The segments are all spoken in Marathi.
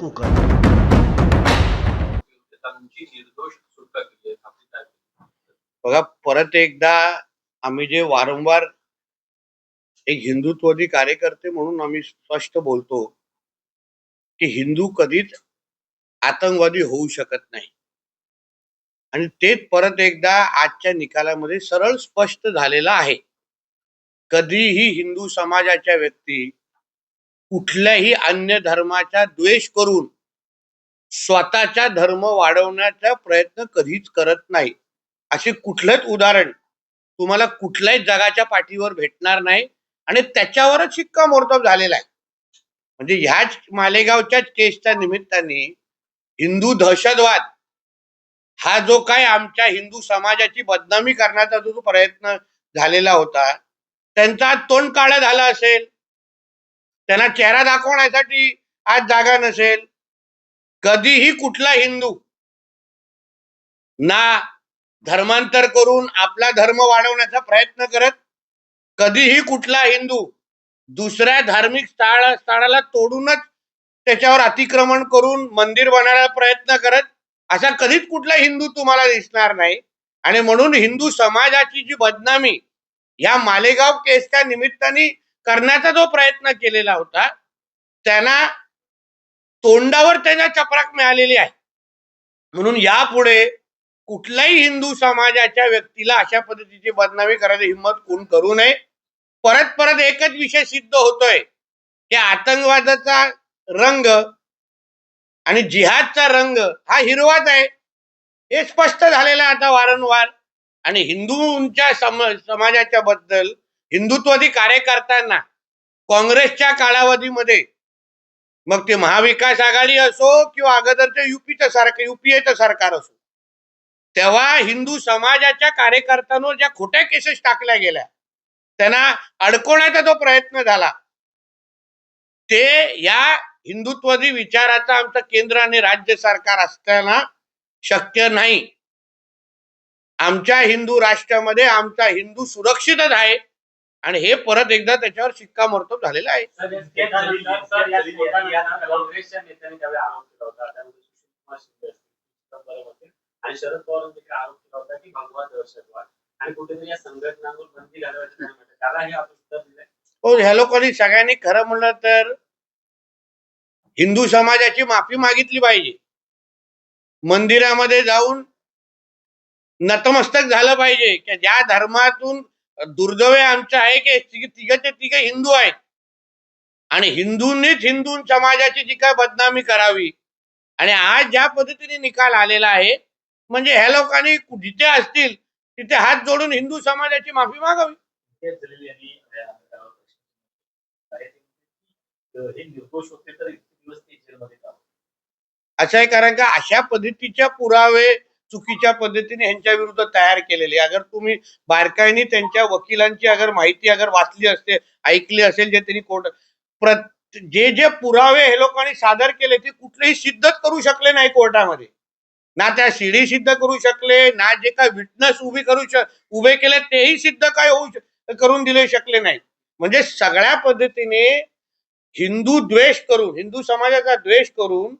को बघा परत एकदा आम्ही जे वारंवार एक हिंदुत्ववादी कार्यकर्ते म्हणून आम्ही स्पष्ट बोलतो की हिंदू कधीच आतंकवादी होऊ शकत नाही. आणि तेच परत एकदा आजच्या निकालामध्ये सरळ स्पष्ट झालेलं आहे. कधीही हिंदू समाजाच्या व्यक्ती कुठल्याही अन्य धर्माचा द्वेष करून स्वतःचा धर्म वाढवण्याचा प्रयत्न कधीच करत नाही. असे कुठलंच उदाहरण तुम्हाला कुठल्याही जगाच्या पाठीवर भेटणार नाही आणि त्याच्यावरच शिक्कामोर्तब झालेला आहे. म्हणजे ह्याच मालेगावच्याच केसच्या निमित्ताने हिंदू दहशतवाद हा जो काय आमच्या हिंदू समाजाची बदनामी करण्याचा जो प्रयत्न झालेला होता त्यांचा तोंड काळा झाला असेल. त्यांना चेहरा दाखवण्यासाठी आज जागा नसेल. कधीही कुठला हिंदू ना धर्मांतर करून आपला धर्म वाढवण्याचा प्रयत्न करत कधीही कुठला हिंदू दुसऱ्या धार्मिक स्थळ स्थळाला तोडूनच त्याच्यावर अतिक्रमण करून मंदिर बनायला प्रयत्न करत असा कधीच कुठला हिंदू तुम्हाला दिसणार नाही. आणि म्हणून हिंदू समाजाची जी बदनामी या मालेगाव केसच्या निमित्ताने करण्याचा जो प्रयत्न केलेला होता त्यांना तोंडावर त्यांना चपराक मिळालेली आहे. म्हणून यापुढे कुठल्याही हिंदू समाजाच्या व्यक्तीला अशा पद्धतीची बदनामी करायची हिंमत कोण करू नये. परत परत एकच विषय सिद्ध होतोय. की आतंकवादाचा रंग आणि जिहादचा रंग हा हिरवाच आहे. हे स्पष्ट झालेलं आहे आता वारंवार. आणि हिंदूंच्या सम समाजाच्या बद्दल हिंदुत्ववादी कार्यकर्त्यांना काँग्रेसच्या कालावधीमध्ये मग ते महाविकास आघाडी असो किंवा अगोदरचं युपीचं सरकार युपीएचं सरकार असो तेव्हा हिंदू समाजाच्या कार्यकर्त्यांवर ज्या खोट्या केसेस टाकल्या गेल्या त्यांना अडकवण्याचा जो प्रयत्न झाला. ते या हिंदुत्ववादी विचाराचा आमचं केंद्र आणि राज्य सरकार असताना शक्य नाही. आमच्या हिंदू राष्ट्रामध्ये आमचा हिंदू सुरक्षितच आहे. आणि हे परत एकदा त्याच्यावर शिक्कामोर्तब झालेलं आहे. आणि शरद आरोप केला होता की भगवा दहशतवाद. आणि कुठेतरी या संघटनांवर बंदी घालवायचं त्याला हे आपण हो ह्या लोकांनी सगळ्यांनी खरं म्हणलं तर हिंदू समाजाची माफी मागितली पाहिजे. मंदिरामध्ये जाऊन नतमस्तक झालं पाहिजे. की ज्या धर्मातून दुर्दैव आमचं आहे की तिघ तिघे हिंदू आहेत. आणि हिंदूंनीच हिंदू समाजाची जी काय बदनामी करावी. आणि आज ज्या पद्धतीने निकाल आलेला आहे म्हणजे ह्या लोकांनी जिथे असतील तिथे हात जोडून हिंदू समाजाची माफी मागावी. असं आहे कारण का अशा पद्धतीच्या पुरावे चुकीच्या पद्धतीने ह्यांच्या विरुद्ध तयार केलेले अगर तुम्ही बारकाईने त्यांच्या वकिलांची अगर माहिती अगर वाचली असते ऐकली असेल जे त्यांनी कोर्ट प्रत जे जे पुरावे हे लोकांनी सादर केले ते कुठलेही सिद्धच करू शकले नाही कोर्टामध्ये. ना त्या शिडी सिद्ध करू शकले ना जे काय विटनेस उभी करू शक उभे केले तेही सिद्ध काय होऊ करून दिले शकले नाही. म्हणजे सगळ्या पद्धतीने हिंदू द्वेष करून हिंदू समाजाचा द्वेष करून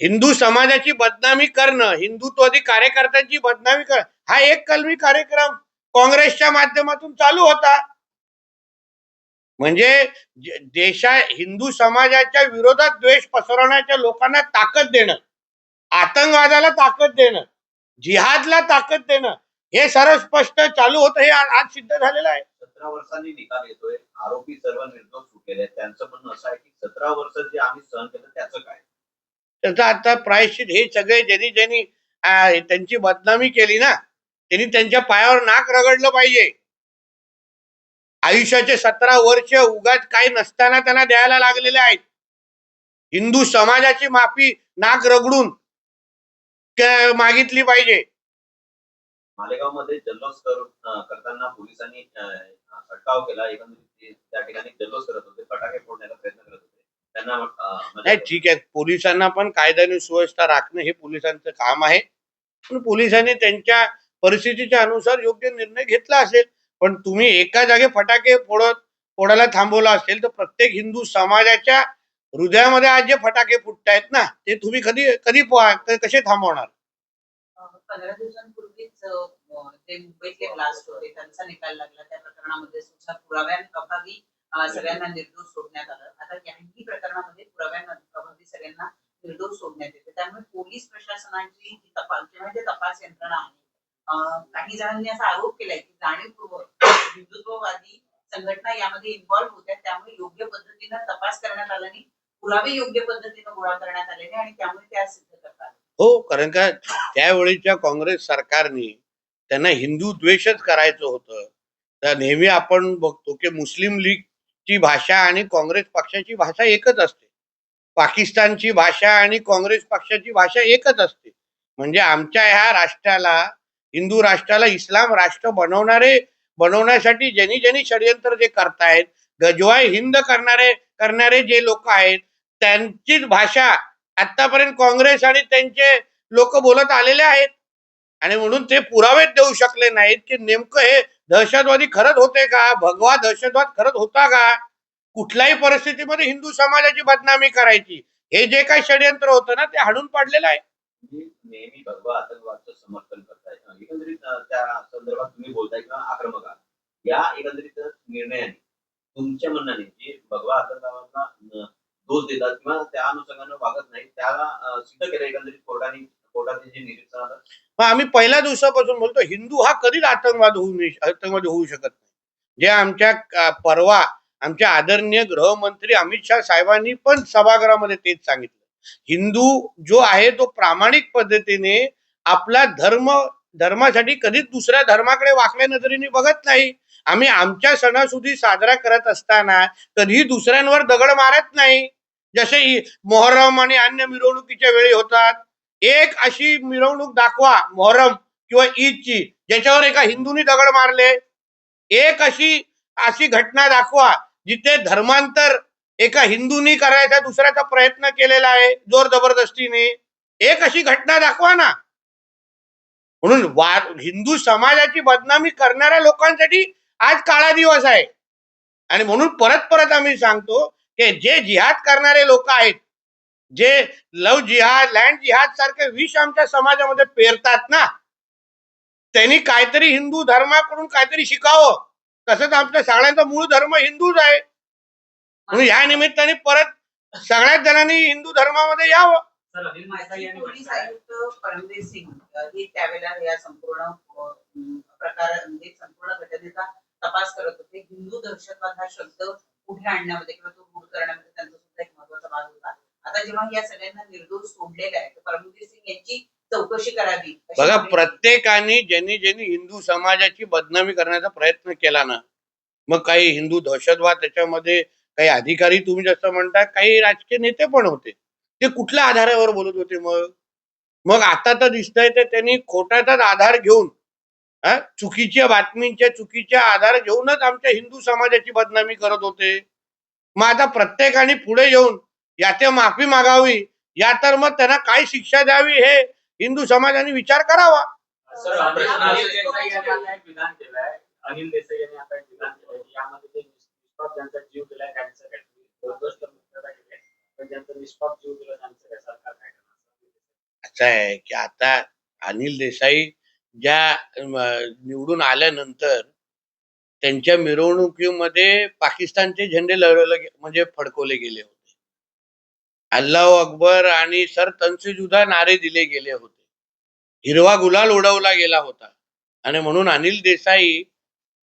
हिंदू समाजाची बदनामी करणं हिंदुत्वादी कार्यकर्त्यांची बदनामी करणं हा एक कलमी कार्यक्रम काँग्रेसच्या माध्यमातून चालू होता. म्हणजे देशा हिंदू समाजाच्या विरोधात द्वेष पसरवण्याच्या लोकांना ताकद देणं आतंकवादाला ताकद देणं जिहादला ताकद देणं हे सर्व स्पष्ट चालू होतं हे आज सिद्ध झालेलं आहे. सतरा वर्षांनी निकाल येतोय आरोपी सर्व निर्दोष सुटलेले त्यांचं म्हणणं असं आहे की सतरा वर्ष जे आम्ही सहन केलं त्याचं काय? त्याचा आता प्रायश्चित हे सगळे ज्यांनी ज्यांनी त्यांची बदनामी केली ना त्यांनी त्यांच्या पायावर नाक रगडलं पाहिजे आयुष्याचे सतरा वर्ष उगाच काही नसताना त्यांना द्यायला लागलेले आहेत हिंदू समाजाची माफी नाक रगडून मागितली पाहिजे मालेगावमध्ये जल्लोष करताना पोलिसांनी अटकाव केला एकंदरीत त्या ठिकाणी जल्लोष करत होते फटाके फोडण्याचा प्रयत्न करत होते त्यांना अं, म्हणजे- नाही ठीक आहे. पोलिसांना पण कायद्याने सुव्यवस्था राखणं हे पोलिसांचं काम आहे. पण पोलिसांनी त्यांच्या परिस्थितीच्या अनुसार योग्य निर्णय घेतला असेल. पण तुम्ही एका जागे फटाके फोडत फोडायला थांबवला असेल तर प्रत्येक हिंदू समाजाच्या हृदयामध्ये आज जे फटाके फुटतायत ना ते तुम्ही कधी कधी कसे थांबवणार? पंधरा दिवसांपूर्वीच जे मुंबईतले ब्लास्ट होते त्यांचा निकाल लागला. त्या प्रकरणामध्ये सुद्धा पुराव्यांअभावी सगळ्यांना निर्दोष सोडण्यात आलं. आता याही प्रकरणामध्ये पुराव्यांअभावी सगळ्यांना निर्दोष सोडण्यात येते. त्यामुळे पोलीस प्रशासनाची जी तपास किंवा जे तपास यंत्रणा आहे काही जणांनी असा आरोप केलाय की जाणीवपूर्वक हिंदुत्ववादी संघटना यामध्ये इन्व्हॉल्व्ह होत्या त्यामुळे योग्य पद्धतीनं तपास करण्यात आला नाही. पुरावे योग्य पद्धतीनं गोळा करण्यात आले नाही आणि त्यामुळे त्या सिद्ध करतात. हो कारण का त्यावेळीच्या काँग्रेस सरकारने त्यांना हिंदू द्वेषच करायचं होतं. तर नेहमी आपण बघतो की मुस्लिम लीग ची भाषा आणि काँग्रेस पक्षाची भाषा एकच असते. पाकिस्तानची भाषा आणि काँग्रेस पक्षाची भाषा एकच असते. म्हणजे आमच्या ह्या राष्ट्राला हिंदू राष्ट्राला इस्लाम राष्ट्र बनवणारे बनवण्यासाठी ज्यांनी ज्यांनी षडयंत्र जे करतायत गजवाय हिंद करणारे करणारे जे लोक आहेत त्यांचीच भाषा आतापर्यंत काँग्रेस आणि त्यांचे लोक बोलत आलेले आहेत. आणि म्हणून ते पुरावेच देऊ शकले नाहीत की नेमकं हे दहशतवादी खरंच होते का? भगवा दहशतवाद खरंच होता का? कुठल्याही परिस्थितीमध्ये हिंदू समाजाची बदनामी करायची. हे जे काही षडयंत्र होतं ना ते हाडून पाडलेलं आहे. नेहमी भगवा आतंकवादचं समर्थन करताय. एकंदरीत त्या संदर्भात तुम्ही बोलताय किंवा आक्रमक आहात या एकंदरीत निर्णयाने तुमच्या म्हणण्याने जे भगवा आतंकवादाला दोष देतात किंवा त्या अनुषंगानं वागत नाही त्याला सिद्ध केलं एकंदरीत कोर्टाने. जे निरीक्षण आलं मग आम्ही पहिल्या दिवसापासून बोलतो हिंदू हा कधीच आतंकवाद होऊ नाही होऊ शकत नाही. जे आमच्या परवा आमच्या आदरणीय गृहमंत्री अमित शाह साहेबांनी पण सभागृहामध्ये तेच सांगितलं. हिंदू जो आहे तो प्रामाणिक पद्धतीने आपला धर्म धर्मासाठी कधीच दुसऱ्या धर्माकडे वाकल्या नजरेने बघत नाही. आम्ही आमच्या सणासुदी साजरा करत असताना कधीही दुसऱ्यांवर दगड मारत नाही. जसे मोहरम आणि अन्य मिरवणुकीच्या वेळी होतात. एक अशी मिरवणूक दाखवा मोहरम किंवा ईदची ज्याच्यावर एका हिंदूंनी दगड मारले. एक अशी अशी घटना दाखवा जिथे धर्मांतर एका हिंदूंनी करायचा दुसऱ्याचा प्रयत्न केलेला आहे जोर जबरदस्तीने. एक अशी घटना दाखवा ना. म्हणून वा हिंदू समाजाची बदनामी करणाऱ्या लोकांसाठी आज काळा दिवस आहे. आणि म्हणून परत परत आम्ही सांगतो की जे जिहाद करणारे लोक आहेत जे लव जिहाद लँड जिहाद सारखे विष आमच्या समाजामध्ये पेरतात ना त्यांनी काहीतरी हिंदू धर्माकडून काहीतरी शिकावं. तसंच आमच्या सगळ्यांचा मूळ धर्म हिंदूच आहे. म्हणून ह्या निमित्ताने परत सगळ्याच जणांनी हिंदू धर्मामध्ये यावं. पोलीस आयुक्त परमवीर सिंग अ, हे त्यावेळेला या संपूर्ण अ, म, प्रकार म्हणजे संपूर्ण घटनेचा तपास करत होते. हिंदू दहशतवाद हा शब्द पुढे आणण्यामध्ये किंवा तो दूर करण्यामध्ये आता जेव्हा या सगळ्यांना निर्दोष सोडलेला आहे तर परमवीर सिंग यांची चौकशी करावी बघा प्रत्येकाने ज्यांनी ज्यांनी हिंदू समाजाची बदनामी करण्याचा प्रयत्न केला ना मग काही हिंदू दहशतवाद त्याच्यामध्ये काही अधिकारी तुम्ही जसं म्हणता काही राजकीय नेते पण होते. ते कुठल्या आधारावर बोलत होते मग? मग आता तर दिसतंय ते त्यांनी खोटाचाच आधार घेऊन हा, चुकीच्या बातमींच्या चुकीच्या आधार घेऊनच आमच्या हिंदू समाजाची बदनामी करत होते. मग आता प्रत्येकाने पुढे येऊन याचे माफी मागावी. या तर मग त्यांना काय शिक्षा द्यावी हे हिंदू समाजाने विचार करावा. सर अनिल अनिल. देसाई यांनी आता एक विधान केलंय अनिल देसाई यांनी आता एक विधान केलंय. की यामध्ये जे निष्पाप ज्यांचा जीव गेलाय त्यांचं काय निर्दोष तर मुक्तता केली पण ज्यांचा निष्पाप जीव गेला त्यांचं काय सरकार काय करणार? असं आहे की आता अनिल देसाई ज्या निवडून आल्यानंतर त्यांच्या मिरवणुकीमध्ये पाकिस्तानचे झेंडे लहरवले गे- म्हणजे फडकवले गेले होते. अल्लाह अकबर आणि सर तनसेजुदा नारे दिले गेले होते. हिरवा गुलाल उडवला गेला होता. आणि म्हणून अनिल देसाई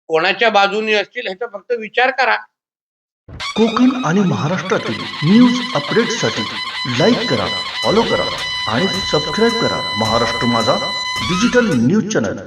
कोणाच्या बाजूनी असतील ह्याचा फक्त विचार करा. कोकण आणि महाराष्ट्रातील न्यूज अपडेटसाठी लाईक करा फॉलो करा आणि सबस्क्राईब करा महाराष्ट्र माझा डिजिटल न्यूज चॅनल